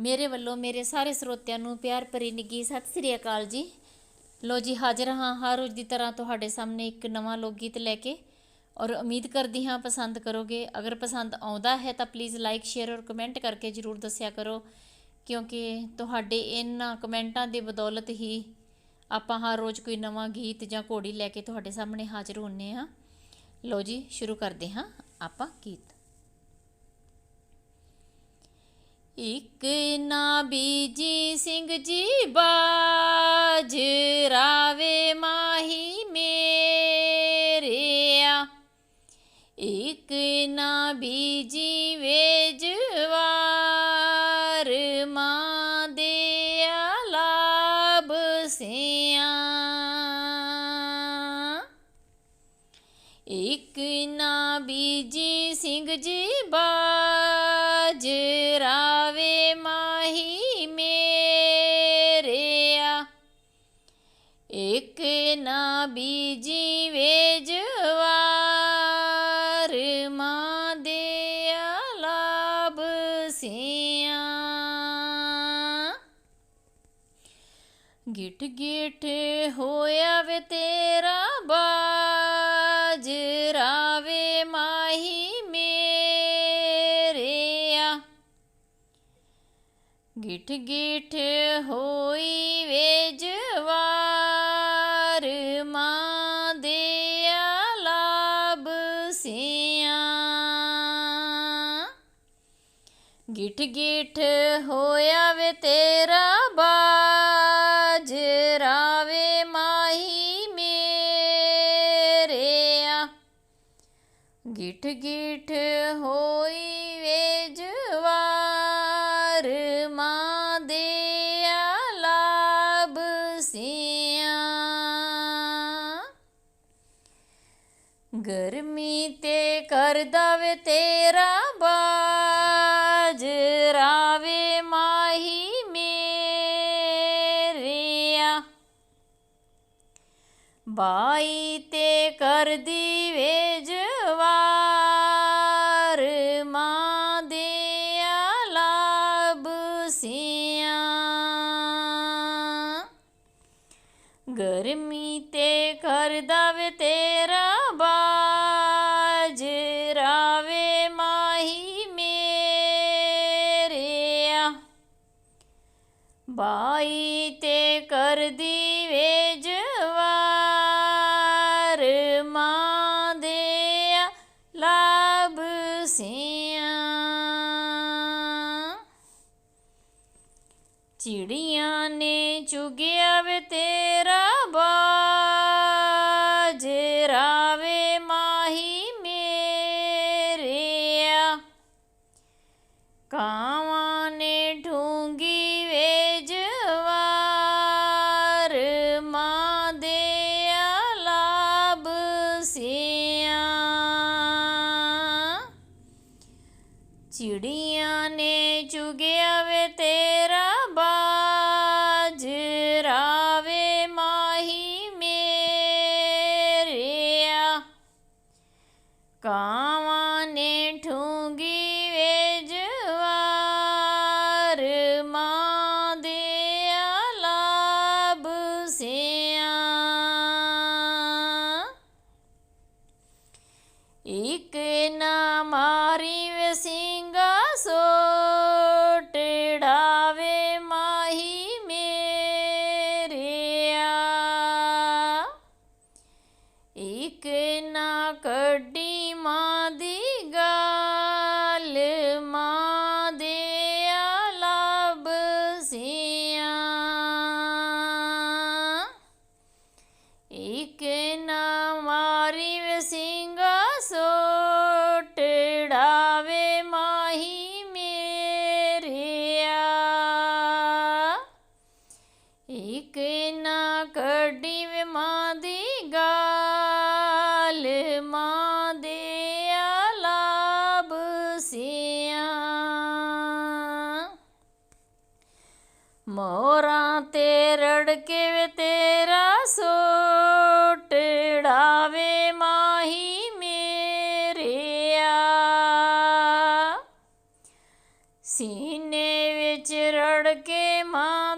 ਮੇਰੇ ਵੱਲੋਂ ਮੇਰੇ ਸਾਰੇ ਸਰੋਤਿਆਂ ਨੂੰ ਪਿਆਰ ਭਰੀ ਨਿੱਘੀ ਸਤਿ ਸ੍ਰੀ ਅਕਾਲ ਜੀ। ਲੋ ਜੀ, ਹਾਜ਼ਰ ਹਾਂ ਹਰ ਰੋਜ਼ ਦੀ ਤਰ੍ਹਾਂ ਤੁਹਾਡੇ ਸਾਹਮਣੇ ਇੱਕ ਨਵਾਂ ਲੋਕ ਗੀਤ ਲੈ ਕੇ ਔਰ ਉਮੀਦ ਕਰਦੀ ਹਾਂ ਪਸੰਦ ਕਰੋਗੇ। ਅਗਰ ਪਸੰਦ ਆਉਂਦਾ ਹੈ ਤਾਂ ਪਲੀਜ਼ ਲਾਈਕ ਸ਼ੇਅਰ ਔਰ ਕਮੈਂਟ ਕਰਕੇ ਜਰੂਰ ਦੱਸਿਆ ਕਰੋ, ਕਿਉਂਕਿ ਤੁਹਾਡੇ ਇਹਨਾਂ ਕਮੈਂਟਾਂ ਦੀ ਬਦੌਲਤ ਹੀ ਆਪਾਂ ਹਰ ਰੋਜ਼ ਕੋਈ ਨਵਾਂ ਗੀਤ ਜਾਂ ਘੋੜੀ ਲੈ ਕੇ ਤੁਹਾਡੇ ਸਾਹਮਣੇ ਹਾਜ਼ਰ ਹੁੰਨੇ ਹਾਂ। ਲੋ ਜੀ, ਸ਼ੁਰੂ ਕਰਦੇ ਹਾਂ ਆਪਾਂ ਗੀਤ। ਇੱਕ ਨਾ ਬੀਜੀ ਸਿੰਘ ਜੀ ਬਾਜ ਰਾਵੇ ਮਾਹੀ ਮੇਰਿਆ। ਇੱਕ ਨਾ ਬੀਜੀ ਵੇਜਵਾਰ ਮਾਂ ਦੇ ਆਲਾਬ ਸਿਆ। ਇੱਕ ਨਾ ਬੀਜੀ ਸਿੰਘ ਜੀ ਬਾਜ ਇੱਕ ਨਾ ਬੀਜੀ ਵੇਜਵਾਰ ਮਾਂ ਦੇ ਆਲਾਬ ਸਿਆਂ। ਗਿਟ ਗਿਟ ਹੋਇਆ ਵੇ ਤੇਰਾ ਬਾਜ, ਰਾਵੇ ਮਾਹੀ ਮੇਰਿਆ। ਗਿਟ ਗਿਟ ਹੋਈ ਗਿਟ ਗਿਟ ਹੋਇਆ ਵੇ ਤੇਰਾ ਬਾਜ, ਰਾਵੇ ਮਾਹੀ ਮੇਰਿਆ। ਗਿਟ ਗਿਟ ਹੋਈ ਵੇ ਜਵਾਰ ਮਾਂ ਦੇ ਆਲਾਬ ਸਿਆਂ। ਗਰਮੀ ਤੇ ਕਰਦਾ ਵੇ ਤੇਰਾ ਬਾਈ ਤੇ ਕਰਦੀ ਵੇ ਮਾਂ ਦੇ ਆਲਾਬ ਸਿਆਂ। ਗਰਮੀ ਤੇ ਕਰਦਾ ਵੇ ਤੇਰਾ ਬਾਜ, ਰਾਵੇ ਮਾਹੀ ਮੇਰਿਆ। ਬਾਈ ਤੇ ਕਰਦੀ ਵੇਜ ਚਿੜੀਆਂ ਨੇ ਚੁਗਿਆ ਵੇ ਤੇਰਾ ਬਾਜ, ਰਾਵੇ ਮਾਹੀ ਮੇਰਿਆ। ਕਾਵਾਂ ਨੇ ਢੂੰਗੀ ਵੇ ਜਵਾਰ ਮਾਂ ਦੇ ਆਲਾਬ ਸਿਆਂ। ਚਿੜੀਆਂ ਇੱਕ ਨਾ ਮੋਰਾਂ ਤੇ ਰੜ ਕੇ ਵੇ ਤੇਰਾ ਸੋਟੜਾਵੇ ਮਾਹੀ ਮੇਰਿਆ ਸੀਨੇ ਵਿੱਚ ਰੜ ਕੇ ਮਾਂ